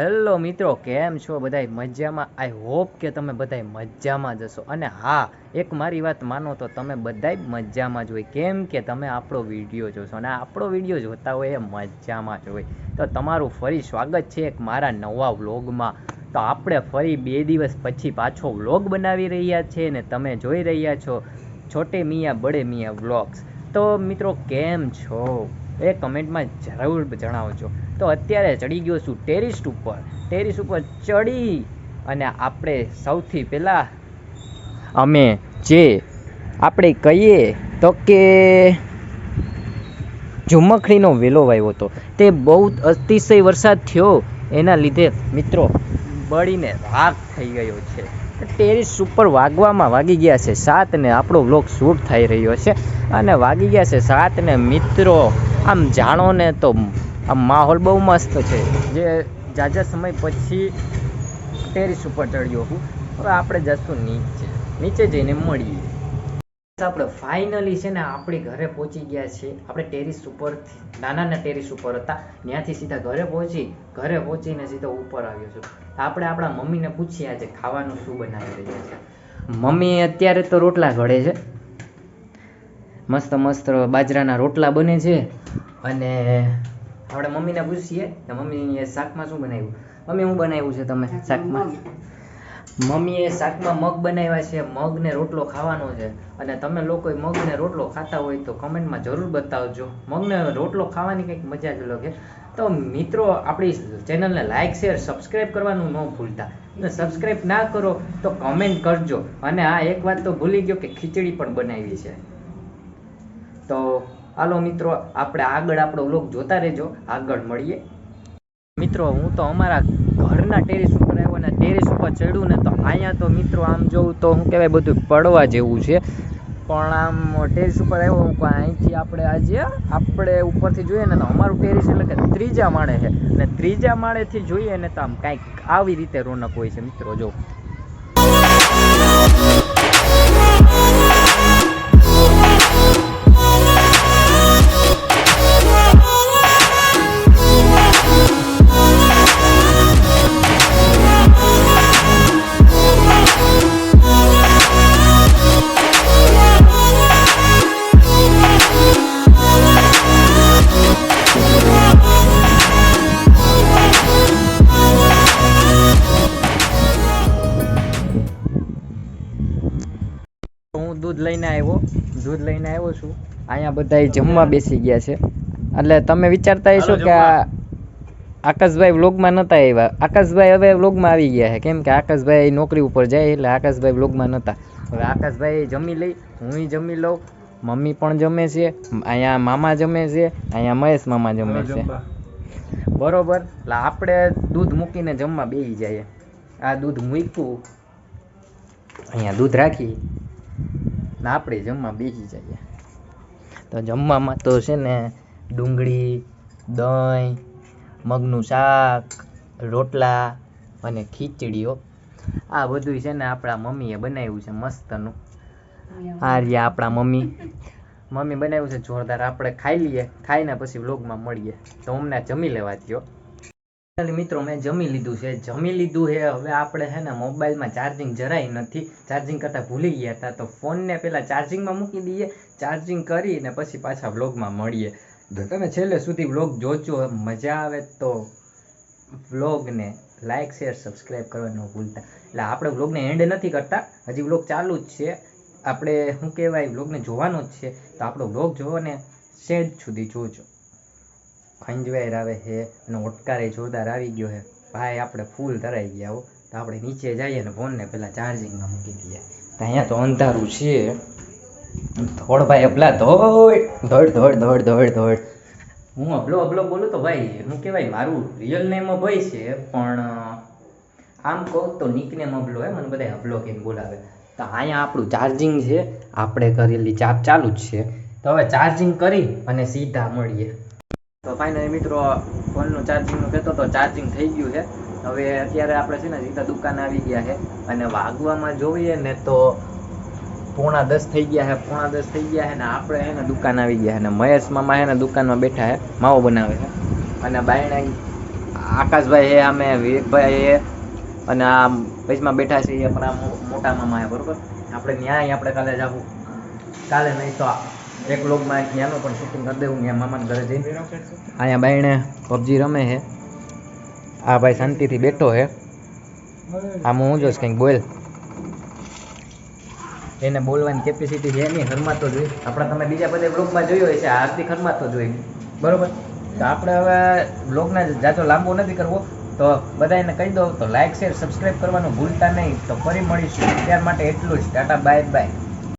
Hello મિત્રો, કેમ છો બધાય? મજામાં? આઈ હોપ કે તમે બધાય મજામાં જશો અને હા, એક મારી વાત માનો તો તમે બધાય મજામાં જ હોય. કેમ કે તમે આપણો વીડિયો જોશો અને આપણો વીડિયો જોતા હોય એ મજામાં જ હોય. તો તમારું ફરી સ્વાગત છે એક મારા નવા વ્લોગમાં. તો આપણે ફરી બે દિવસ પછી પાછો વ્લોગ બનાવી રહ્યા છીએ ને તમે જોઈ રહ્યા છો છોટે મિયા બડે મિયા વ્લોગ્સ. તો મિત્રો, કેમ છો? એ કમેન્ટમાં જરૂર જણાવજો. તો અત્યારે ચડી ગયો છું ટેરિસ ઉપર. ટેરિસ ઉપર ચડી અને આપણે સૌથી પહેલાં અમે જે આપણે કહીએ તો કે ઝુમખડીનો વેલો વાવ્યો હતો. તે બહુ અતિશય વરસાદ થયો. એના લીધે મિત્રો બળીને રાખ થઈ ગયો છે. ટેરિસ ઉપર વાગવામાં વાગી ગયા છે સાત ને આપણો બ્લોક શૂટ થઈ રહ્યો છે. અને વાગી ગયા છે સાત ને મિત્રો, આમ જાણો ને તો આમ માહોલ બહુ મસ્ત છે. જે જાજા સમય પછી ટેરિસ ઉપર ચડ્યો હું. હવે આપણે જશું નીચે. નીચે જઈને મળીએ. આપણે ફાઇનલી છે ને આપણી ઘરે પહોંચી ગયા છીએ. આપણે ટેરિસ ઉપર નાના ટેરિસ ઉપર હતા. ત્યાંથી સીધા ઘરે પહોંચી, ઘરે પહોંચીને સીધો ઉપર આવ્યો છું. આપણે આપણા મમ્મીને પૂછીએ આજે ખાવાનું શું બનાવી રહ્યા છે. મમ્મી અત્યારે તો રોટલા ઘડે છે. મસ્ત મસ્ત બાજરાના રોટલા બને છે. અને આપણે મમ્મીને પૂછીએ કે મમ્મીએ શાકમાં શું બનાવ્યું? મમ્મી શું બનાવ્યું છે તમે શાકમાં મમ્મીએ શાકમાં મગ બનાવ્યા છે. મગને રોટલો ખાવાનો છે. અને તમે લોકો મગને રોટલો ખાતા હોય તો કમેન્ટમાં જરૂર બતાવજો. મગને રોટલો ખાવાની કંઈક મજા જ અલગ છે. તો મિત્રો આપણી ચેનલને લાઇક શેર સબસ્ક્રાઇબ કરવાનું ન ભૂલતા. અને સબસ્ક્રાઇબ ના કરો તો કમેન્ટ કરજો. અને આ એક વાત તો ભૂલી ગયો કે ખીચડી પણ બનાવી છે. તો હાલો મિત્રો, આપણે આગળ આપણો વ્લોગ જોતા રહેજો. આગળ મળીએ. મિત્રો, હું તો અમારા ઘરના ટેરેસ ઉપર આવ્યો ને ટેરેસ ઉપર ચડ્યું ને તો અહીંયા તો મિત્રો આમ જોઉં તો શું કહેવાય, બધું પડવા જેવું છે. પણ આમ ટેરેસ ઉપર આવ્યો, હું અહીંથી આપણે આજે, આપણે ઉપરથી જોઈએ ને તો અમારું ટેરેસ એટલે કે ત્રીજા માળે છે. અને ત્રીજા માળેથી જોઈએ ને તો આમ કાંઈક આવી રીતે રોનક હોય છે મિત્રો, જો. દૂધ લઈને આવ્યો. દૂધ લઈને આવ્યો છું. અહીંયા બધા જમવા બેસી ગયા છે. એટલે તમે વિચારતા હશો કે આકાશભાઈ વ્લોગમાં નહોતા આવ્યા. આકાશભાઈ હવે વ્લોગમાં આવી ગયા છે. કેમ કે આકાશભાઈ નોકરી ઉપર જાય એટલે આકાશભાઈ વ્લોગમાં નહોતા હવે આકાશભાઈ જમી લઈ હું જમી લઉં મમ્મી પણ જમે છે અહીંયા મામા જમે છે અહીંયા મહેશ મામા જમે છે. બરોબર? એટલે આપણે દૂધ મૂકીને જમવા બેસી જઈએ. આ દૂધ મૂક્યું. અહીંયા દૂધ રાખી. ને આપણે જમવા બેસી જઈએ. તો જમવામાં તો છે ને ડુંગળી, દહીં, મગનું શાક, રોટલા અને ખીચડીઓ આ બધું છે ને આપણા મમ્મીએ બનાવ્યું છે મસ્તનું. આ રહ્યા આપણા મમ્મી. મમ્મી બનાવ્યું છે જોરદાર. આપણે ખાઈ લઈએ. ખાઈને પછી વ્લોગમાં મળીએ. તો અમને જમી લેવા Finally મિત્રો મેં જમી લીધું છે. જમી લીધું છે, હવે આપણે છે ને મોબાઈલમાં ચાર્જિંગ જરાય નથી. ચાર્જિંગ કરતાં ભૂલી ગયા હતા. તો ફોનને પહેલાં ચાર્જિંગમાં મૂકી દઈએ ચાર્જિંગ કરીને પછી પાછા વ્લોગમાં મળીએ. તમે છેલ્લે સુધી વ્લોગ જોજો, મજા આવે તો વ્લોગને લાઇક શેર સબસ્ક્રાઈબ કરવાનું ભૂલતા. એટલે આપણે વ્લોગને એન્ડ નથી કરતા, હજી વ્લોગ ચાલુ જ છે. આપણે શું કહેવાય, વ્લોગને જોવાનો જ છે. તો આપણો વ્લોગ જોવો ને સેજ સુધી જોજો. ખંજવાયર આવે છે અને ઓટકારે જોરદાર આવી ગયો છે. ભાઈ, આપણે ફૂલ ધરાઈ ગયા હો. તો આપણે નીચે જઈએ ને ફોનને પહેલાં ચાર્જિંગમાં મૂકી દઈએ. તો અહીંયા તો અંધારું છે. થોડ ભાઈ અપલા ધોડ ધોડ ધોડ ધોડ ધોડ ધોડ હું અબલો અબલો બોલું તો ભાઈ હું કહેવાય, મારું રિયલ નેમ ભાઈ છે, પણ આમ કહું તો નિકનેમ અબલો હે, મને બધા અબલો કહીને બોલાવે. તો અહીંયા આપણું ચાર્જિંગ છે, આપણે કરેલી ચાપ ચાલુ જ છે. તો હવે ચાર્જિંગ કરી અને સીધા મળીએ. તો ફાઇનલી મિત્રો ફોનનું ચાર્જિંગનું કહેતો તો ચાર્જિંગ થઈ ગયું છે. હવે અત્યારે આપણે છે ને સીધા દુકાન આવી ગયા છે. અને વાગવામાં જોઈએ ને તો પોણા દસ થઈ ગયા છે, પોણા દસ થઈ ગયા છે ને આપણે છે ને દુકાન આવી ગયા છે. ને મહેશ મામા છે ને દુકાનમાં બેઠા છે, માવો બનાવે છે. અને બાયણા આકાશભાઈ છે અમે વિવેકભાઈ છે, અને આ પૈસમાં બેઠા છે એ આપણા મોટા મામા છે, બરોબર? આપણે ન્યાય આપણે કાલે જવું કાલે નહીં તો એક લોગમાં ત્યાંનું પણ શૂટિંગ કરી દેવું ત્યાં મામાના ઘરે જઈને. અહીંયા બાયણે પબજી રમે છે. આ ભાઈ શાંતિથી બેઠો છે. આમ હું જોઈશ કંઈક બોલ. એને બોલવાની કેપેસિટી છે નહીં હરમાતો જોઈ. આપણે તમે બીજા બધા બ્લોગમાં જોયો હોય છે આ હાર્દિક હરમાતો જોઈ. બરોબર? તો આપણે હવે બ્લોગને જાતો લાંબો નથી કરવો. તો બધા એને કહી દો તો લાઈક શેર સબસ્ક્રાઈબ કરવાનું ભૂલતા નહીં. તો ફરી મળીશું. ત્યાર માટે એટલું જ. Tata, bye bye.